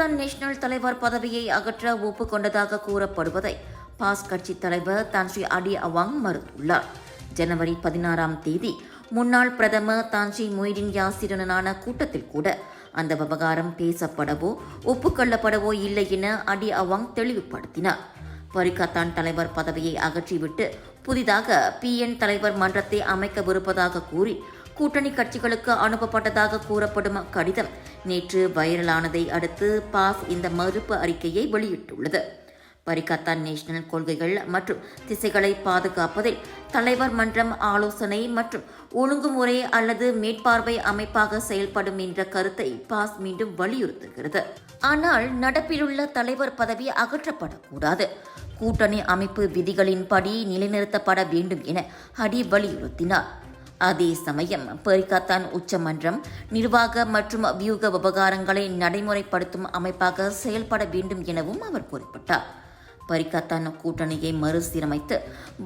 Pakistan national தலைவர் பதவியை அகற்ற ஒப்புக்கொண்டதாக கூறப்படுவதை பாஸ் கட்சி தலைவர் தான்ஸ்ரீ அடி அவாங் மறுத்துள்ளார். ஜனவரி பதினாறாம் தேதி முன்னாள் பிரதமர் தான்ஸ்ரீ மொய்டின் யாசிரனான கூட்டத்தில் கூட அந்த விவகாரம் பேசப்படவோ ஒப்புக்கொள்ளப்படவோ இல்லை என அடி அவாங் தெளிவுபடுத்தினார். பரிகத்தான் தலைவர் பதவியை அகற்றிவிட்டு புதிதாக பிஎன் தலைவர் மன்றத்தை அமைக்கவிருப்பதாக கூறி கூட்டணி கட்சிகளுக்கு அனுப்பப்பட்டதாக கூறப்படும் கடிதம் நேற்று வைரலானதை அடுத்து பாஸ் இந்த மறுப்பு அறிக்கையை வெளியிட்டுள்ளது. பரிகத்தான் நேஷனல் கொள்கைகள் மற்றும் திசைகளை பாதுகாப்பதில் தலைவர் மன்றம் ஆலோசனை மற்றும் ஒழுங்குமுறை அல்லது மேற்பார்வை அமைப்பாக செயல்படும் என்ற கருத்தை பாஸ் மீண்டும் வலியுறுத்துகிறது. ஆனால் நடப்பிலுள்ள தலைவர் பதவி அகற்றப்படக்கூடாது. கூட்டணி அமைப்பு விதிகளின்படி நிலைநிறுத்தப்பட வேண்டும் என ஹடி வலியுறுத்தினார். அதே சமயம் பரிகாத்தான் உச்சமன்றம் நிர்வாக மற்றும் வியூக விவகாரங்களை நடைமுறைப்படுத்தும் அமைப்பாக செயல்பட வேண்டும் எனவும் அவர் குறிப்பிட்டார். பரிகாத்தான் கூட்டணியை மறுசீரமைத்து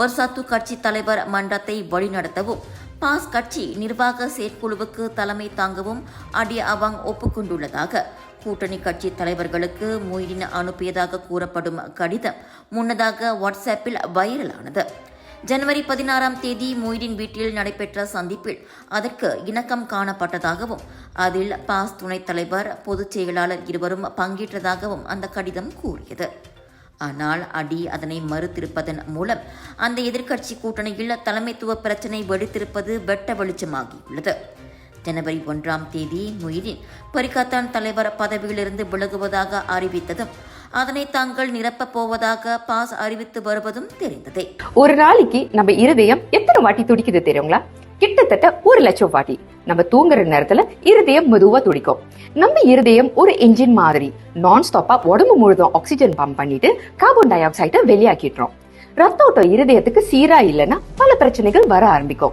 பர்சாத்து கட்சி தலைவர் மன்றத்தை வழிநடத்தவும் பாஸ் கட்சி நிர்வாக செயற்குழுவுக்கு தலைமை தாங்கவும் அடி அவாங் ஒப்புக்கொண்டுள்ளதாக கூட்டணி கட்சி தலைவர்களுக்கு மொய்டின் அனுப்பியதாக கூறப்படும் கடிதம் முன்னதாக வாட்ஸ்அப்பில் வைரலானது. ஜனவரி பதினாறாம் தேதி மொய்டின் வீட்டில் நடைபெற்ற சந்திப்பில் அதற்கு இணக்கம் காணப்பட்டதாகவும் அதில் பாஸ் துணைத் தலைவர் பொதுச் செயலாளர் இருவரும் பங்கேற்றதாகவும் அந்த கடிதம் கூறியது. ஆனால் அடி அதனை மறுத்திருப்பதன் மூலம் அந்த எதிர்க்கட்சி கூட்டணியில் தலைமைத்துவ பிரச்சினை வெடித்திருப்பது வெட்ட வெளிச்சமாகியுள்ளது. ஜனவரி ஒன்றாம் தேதி மொய்டின் பரிகாத்தான் தலைவர் பதவியிலிருந்து விலகுவதாக அறிவித்ததும் அதனை தாங்கள் நிரப்பப் போவதாக பாஸ் அறிவித்து வருவதும் தெரிந்ததே. ஒரு நாளைக்கு நம்ம இருதயம் எத்தனை வாட்டி துடிக்குது தெரியுங்களா? கிட்டத்தட்ட ஒரு லட்சம் வாட்டி. நம்ம தூங்குற நேரத்துல இருதயம் மெதுவா துடிக்கும். நம்ம இருதயம் ஒரு என்ஜின் மாதிரி நான் ஸ்டாப்பா உடம்பு முழுதும் ஆக்சிஜன் பம்ப் பண்ணிட்டு கார்பன் டை ஆக்சைடை வெளியாக்கிடுறோம். ரத்த ஓட்டம் இருதயத்துக்கு சீரா இல்லைன்னா பல பிரச்சனைகள் வர ஆரம்பிக்கும்.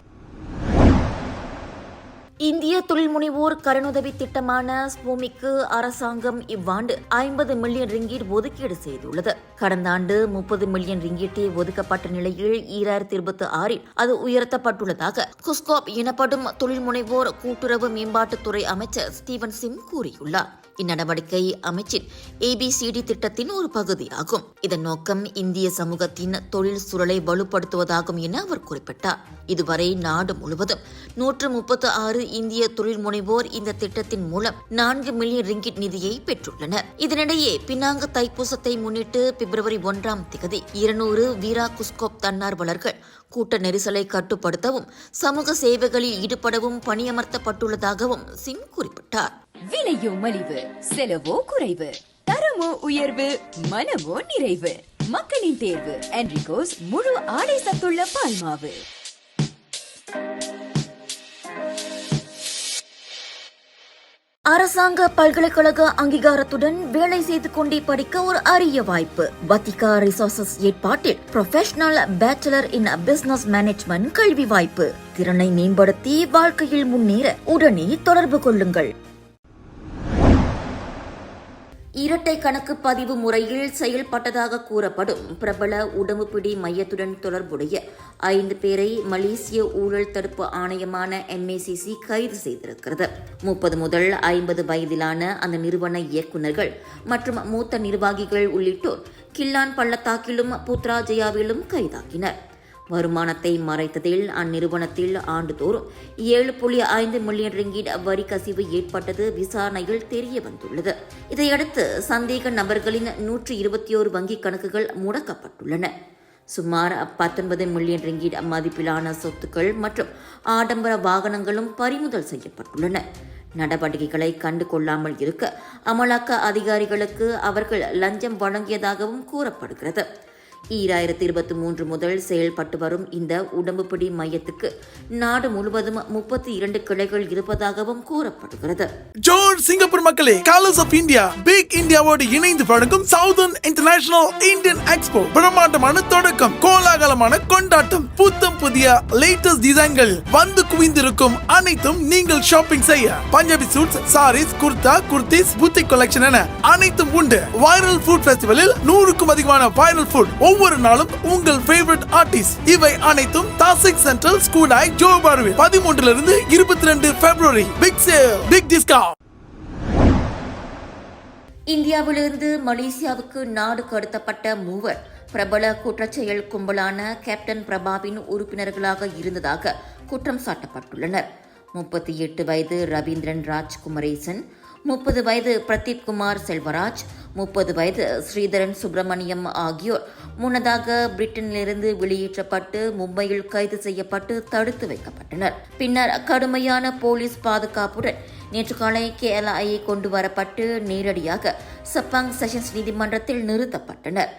இந்திய தொழில் முனைவோர் கடனுதவி திட்டமான ஸ்பூமிக்கு அரசாங்கம் இவ்வாண்டு ஐம்பது மில்லியன் ரிங்கீட் ஒதுக்கீடு செய்துள்ளது. கடந்த ஆண்டு முப்பது மில்லியன் ரிங்கீட்டே ஒதுக்கப்பட்ட நிலையில் ஈராயிரத்தி இருபத்தி ஆறில் அது உயர்த்தப்பட்டுள்ளதாக குஸ்காப் எனப்படும் தொழில் முனைவோர் கூட்டுறவு மேம்பாட்டுத்துறை அமைச்சர் ஸ்டீவன் சிங் கூறியுள்ளார். இந்நடவடிக்கை அமைச்சின் ஏபிசிடி திட்டத்தின் ஒரு பகுதியாகும். இதன் நோக்கம் இந்திய சமூகத்தின் தொழில் சூழலை வலுப்படுத்துவதாகும் என அவர் குறிப்பிட்டார். இதுவரை நாடு முழுவதும் நூற்று முப்பத்து ஆறு இந்திய தொழில் முனைவோர் இந்த திட்டத்தின் மூலம் நான்கு மில்லியன் ரிங்கிட் நிதியை பெற்றுள்ளனர். இதனிடையே பினாங்கு தைப்பூசத்தை முன்னிட்டு பிப்ரவரி ஒன்றாம் திகதி இருநூறு வீரா குஸ்கோப் தன்னார்வலர்கள் கூட்ட நெரிசலை கட்டுப்படுத்தவும் சமூக சேவைகளில் ஈடுபடவும் பணியமர்த்தப்பட்டுள்ளதாகவும் சிங் குறிப்பிட்டார். விலையோ மலிவு செலவோ குறைவு. தரமோ உயர்வு மனமோ நிறைவு. மக்களின் தேர்வு என்ரிகோஸ் முழு ஆடை சத்துள்ள பால்மாவு அரசாங்க பல்கலைக்கழக அங்கீகாரத்துடன் வேலை செய்து கொண்டே படிக்க ஒரு அரிய வாய்ப்பு. வத்திகா ரிசோர்சஸ் ஏற்பாட்டில் professional bachelor in business management கல்வி வாய்ப்பு. திறனை மேம்படுத்தி வாழ்க்கையில் முன்னேற உடனே தொடர்பு கொள்ளுங்கள். இரட்டை கணக்கு பதிவு முறையில் செயல்பட்டதாக கூறப்படும் பிரபல உடம்புப்பிடி மையத்துடன் தொடர்புடைய ஐந்து பேரை மலேசிய ஊழல் தடுப்பு ஆணையமான என்ஏசிசி கைது செய்திருக்கிறது. முப்பது முதல் ஐம்பது வயதிலான அந்த நிறுவன இயக்குநர்கள் மற்றும் மூத்த நிர்வாகிகள் உள்ளிட்டோர் கில்லான் பள்ளத்தாக்கிலும் புத்ராஜயாவிலும் கைதாகினர். வருமானத்தை மறைத்ததில் அந்நிறுவனத்தில் ஆண்டுதோறும் ஏழு புள்ளி ஐந்து மில்லியன் ரிங்கிட் வரி கசிவு ஏற்பட்டது விசாரணையில் தெரிய வந்துள்ளது இதையடுத்து சந்தேக நபர்களின் நூற்றி இருபத்தி ஓரு வங்கிக் கணக்குகள் முடக்கப்பட்டுள்ளன. சுமார் பத்தொன்பது மில்லியன் ரிங்கிட் மதிப்பிலான சொத்துக்கள் மற்றும் ஆடம்பர வாகனங்களும் பறிமுதல் செய்யப்பட்டுள்ளன. நடவடிக்கைகளை கண்டு கொள்ளாமல் இருக்க அமலாக்க அதிகாரிகளுக்கு அவர்கள் லஞ்சம் வழங்கியதாகவும் கூறப்படுகிறது. ஈராயிரத்தி இருபத்தி மூன்று முதல் செயல்பட்டு வரும் இந்த உடம்புப்பிடி மையத்துக்கு நாடு முழுவதும் முப்பத்தி இரண்டு கிளைகள் இருப்பதாகவும் கூறப்படுகிறது. ஜோர் சிங்கப்பூர் மக்களே காலர்ஸ் ஆஃப் இந்தியா பிக் இந்தியாவோடு இணைந்து வழங்கும் சவுதர்ன் இன்டர்நேஷனல் இந்தியன் எக்ஸ்போ பிரம்மாண்டமான தொடக்கம் கோலாகலமான கொண்டாட்டம் புத்தம் புதிய லேட்டஸ்ட் டிசைன்கள் வந்து குவிந்திருக்கும் அனைத்தும் நீங்கள் ஷாப்பிங் செய்ய. Punjabi suits saris kurta kurtis boutique collection என அனைத்தும் உண்டு. வைரல் ஃபுட் ஃபெஸ்டிவலில் நூறுக்கும் அதிகமான வைரல் ஃபுட் ஒவ்வொரு நாளும் உங்கள் ஃபேவரட் ஆர்டிஸ்ட் இவை அனைத்தும் தாசிக் சென்ட்ரல் ஸ்கூலாய் பதிமூன்றுல இருந்து இருபத்தி ரெண்டு பிப்ரவரி பிக் சேல் பிக் டிஸ்கவுண்ட் இந்தியாவிலிருந்து மலேசியாவுக்கு நாடு கடத்தப்பட்ட மூவர் பிரபல குற்றச்செயல் கும்பலான கேப்டன் பிரபாவின் உறுப்பினர்களாக இருந்ததாக குற்றம் சாட்டப்பட்டுள்ளனர். முப்பத்தி எட்டு வயது ரவீந்திரன் ராஜ்குமரேசன் முப்பது வயது பிரதீப் குமார் செல்வராஜ் முப்பது வயது ஸ்ரீதரன் சுப்பிரமணியம் ஆகியோர் முன்னதாக பிரிட்டனிலிருந்து வெளியேற்றப்பட்டு மும்பையில் கைது செய்யப்பட்டு தடுத்து வைக்கப்பட்டனர். பின்னர் கடுமையான போலீஸ் பாதுகாப்புடன் நேற்று காலை கேஎல்ஐ கொண்டு வரப்பட்டு நேரடியாக சப்பாங் செஷன்ஸ் நீதிமன்றத்தில் நிறுத்தப்பட்டனர்.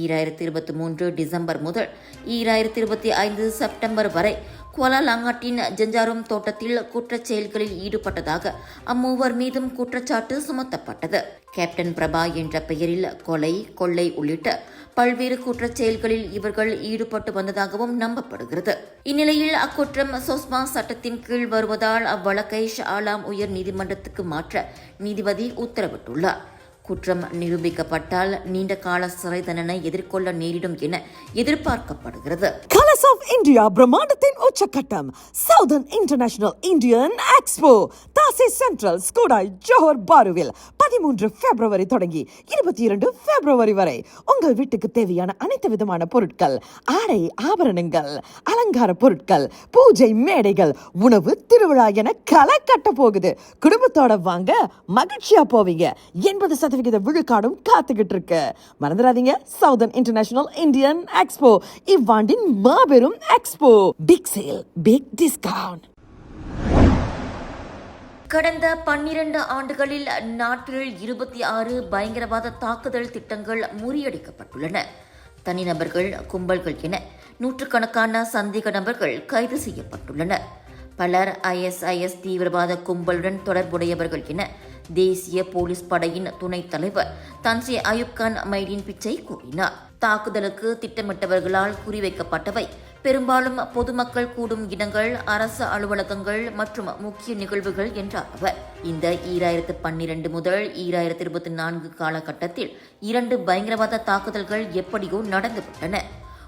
ஈராயிரத்தி இருபத்தி மூன்று டிசம்பர் முதல் ஈராயிரத்தி இருபத்தி ஐந்து செப்டம்பர் வரை குவாலாலாங்காட்டின் ஜஞ்சாரம் தோட்டத்தில் குற்றச் செயல்களில் ஈடுபட்டதாக அம்மூவர் மீதும் குற்றச்சாட்டு சுமத்தப்பட்டது. கேப்டன் பிரபா என்ற பெயரில் கொலை கொள்ளை உள்ளிட்ட பல்வேறு குற்றச் செயல்களில் இவர்கள் ஈடுபட்டு வந்ததாகவும் நம்பப்படுகிறது. இந்நிலையில் அக்குற்றம் சோஸ்மா சட்டத்தின் கீழ் வருவதால் அவ்வழக்கை ஷாலாம் உயர் நீதிமன்றத்துக்கு மாற்ற நீதிபதி உத்தரவிட்டுள்ளார். குற்றம் நிரூபிக்கப்பட்டால் நீண்ட கால சிறை தண்டனை எதிர்கொள்ள நேரிடும் என எதிர்பார்க்கப்படுகிறது. கலர்ஸ் ஆஃப் இந்தியா பிரம்மாண்டத்தின் உச்சக்கட்டம் southern international Indian expo Tasik central Skudai Johor பாருவில் பதிமூன்று பிப்ரவரி தொடங்கி இருபத்தி இரண்டு பிப்ரவரி வரை உங்கள் வீட்டுக்கு தேவையான அனைத்து விதமான பொருட்கள் ஆடை ஆபரணங்கள் அலங்கார பொருட்கள் பூஜை மேடைகள் உணவு திருவிழா என களை கட்ட போகுது. குடும்பத்தோட வாங்க மகிழ்ச்சியா போவீங்க. எண்பது சதவிகித விழுக்காடும் காத்துக்கிட்டு இருக்கு மறந்துடாதீங்க. சவுதர்ன் இன்டர்நேஷனல் இந்தியன் எக்ஸ்போ இவ்வாண்டின் மாபெரும் expo big sale big discount கடந்த பன்னிரண்டு ஆண்டுகளில் நாட்டில் இருபத்தி ஆறு பயங்கரவாத தாக்குதல் திட்டங்கள் முறியடிக்கப்பட்டுள்ளன. தனிநபர்கள் கும்பல்கள் என நூற்றுக்கணக்கான சந்தேக நபர்கள் கைது செய்யப்பட்டுள்ளனர். பலர் ஐஎஸ்ஐஎஸ் தீவிரவாத கும்பலுடன் தொடர்புடையவர்கள் என தேசிய போலீஸ் படையின் துணைத் தலைவர் தன்சி அயூப் கான் மைடின் பிச்சை கூறினார். தாக்குதலுக்கு திட்டமிட்டவர்களால் குறிவைக்கப்பட்டவை. பெரும்பாலும் பொதுமக்கள் கூடும் இடங்கள் அரசு அலுவலகங்கள் மற்றும் முக்கிய நிகழ்வுகள் என்றார் அவர். இந்த ஈராயிரத்து பன்னிரண்டு முதல் ஈராயிரத்து இருபத்தி நான்கு காலகட்டத்தில் இரண்டு பயங்கரவாத தாக்குதல்கள் எப்படியோ நடந்துவிட்டன.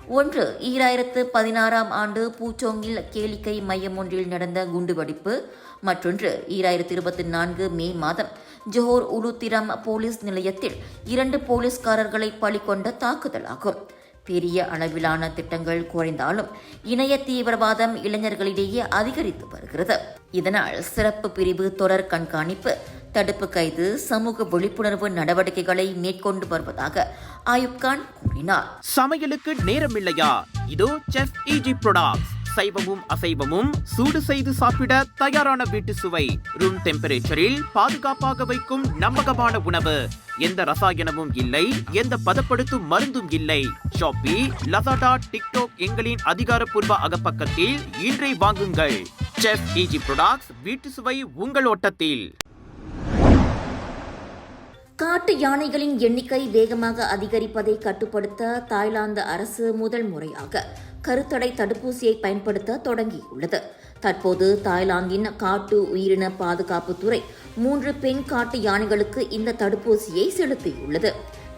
ஒன்று ஈராயிரத்து பதினாறாம் ஆண்டு பூச்சோங்கில் கேளிக்கை மையம் ஒன்றில் நடந்த குண்டுவெடிப்பு. மற்றொன்று ஈராயிரத்தி இருபத்தி நான்கு மே மாதம் ஜோஹர் உலுத்திரம் போலீஸ் நிலையத்தில் இரண்டு போலீஸ்காரர்களை பலிகொண்ட தாக்குதலாகும். பெரிய அளவிலான திட்டங்கள் குறைந்தாலும் இணைய தீவிரவாதம் இளைஞர்களிடையே அதிகரித்து வருகிறது. இதனால் சிறப்பு பிரிவு தொடர் கண்காணிப்பு தடுப்பு கைது சமூக விழிப்புணர்வு நடவடிக்கைகளை மேற்கொண்டு வருவதாக ஆயுப் கான் கூறினார். சமையலுக்கு நேரமில்லையா? இதோ செஃப் இஜி ப்ரொடக்ட்ஸ் சைவமும் அசைவமும் சூடு செய்து சாப்பிட தயாரான வீட்டு சுவை. ரூம் டெம்பரேச்சரில் பாதுகாப்பாக வைக்கும் நம்பகமான உணவு. எந்த ரசாயனமும் இல்லை எந்த பதப்படுத்தும் மருந்தும் இல்லை. ஷாப்பி லசாடா டிக்டாக் எங்களின் அதிகாரப்பூர்வ அகப்பக்கத்தில் இன்றை வாங்குங்கள். செஃப் இஜி ப்ரொடக்ட்ஸ் வீட்டு சுவை உங்கள் ஓட்டத்தில். காட்டு யானைகளின் எண்ணிக்கை வேகமாக அதிகரிப்பதை கட்டுப்படுத்த தாய்லாந்து அரசு முதல் முறையாக கருத்தடை தடுப்பூசியை பயன்படுத்த தொடங்கியுள்ளது. தற்போது தாய்லாந்தின் காட்டு உயிரின பாதுகாப்புத்துறை மூன்று பெண் காட்டு யானைகளுக்கு இந்த தடுப்பூசியை செலுத்தியுள்ளது.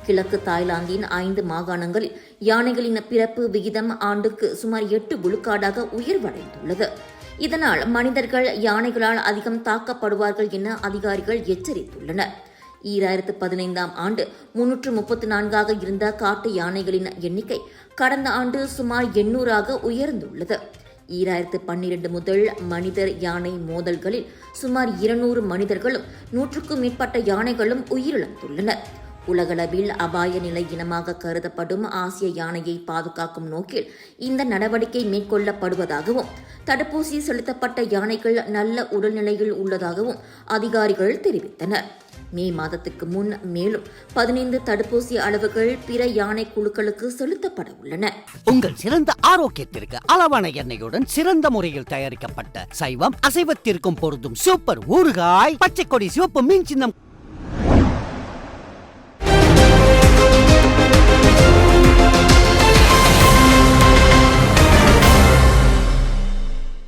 கிழக்கு தாய்லாந்தின் ஐந்து மாகாணங்களில் யானைகளின் பிறப்பு விகிதம் ஆண்டுக்கு சுமார் எட்டு விழுக்காடாக உயர்வடைந்துள்ளது. இதனால் மனிதர்கள் யானைகளால் அதிகம் தாக்கப்படுவார்கள் என அதிகாரிகள் எச்சரித்துள்ளனர். ஈராயிரத்து பதினைந்தாம் ஆண்டு முன்னூற்று முப்பத்தி நான்காக இருந்த காட்டு யானைகளின் எண்ணிக்கை கடந்த ஆண்டு சுமார் எண்ணூறாக உயர்ந்துள்ளது. ஈராயிரத்து பன்னிரண்டு முதல் மனிதர் யானை மோதல்களில் சுமார் இருநூறு மனிதர்களும் நூற்றுக்கும் மேற்பட்ட யானைகளும் உயிரிழந்துள்ளனர். உலகளவில் அபாய நிலை இனமாக கருதப்படும் ஆசிய யானையை பாதுகாக்கும் நோக்கில் இந்த நடவடிக்கை மேற்கொள்ளப்படுவதாகவும் தடுப்பூசி செலுத்தப்பட்ட யானைகள் நல்ல உடல்நிலையில் உள்ளதாகவும் அதிகாரிகள் தெரிவித்தனர். மே மாதத்துக்கு முன் மேலும் பதினைந்து தடுப்பூசி அளவுகள் பிற யானை குழுக்களுக்கு செலுத்தப்பட உள்ளன. உங்கள் சிறந்த ஆரோக்கியத்திற்கு அளவான எண்ணெயுடன் சிறந்த முறையில் தயாரிக்கப்பட்ட சைவம் அசைவத்திற்கும் பொருந்தும் சூப்பர் ஊறுகாய் பச்சை கொடி சிவப்பு மீன் சின்னம்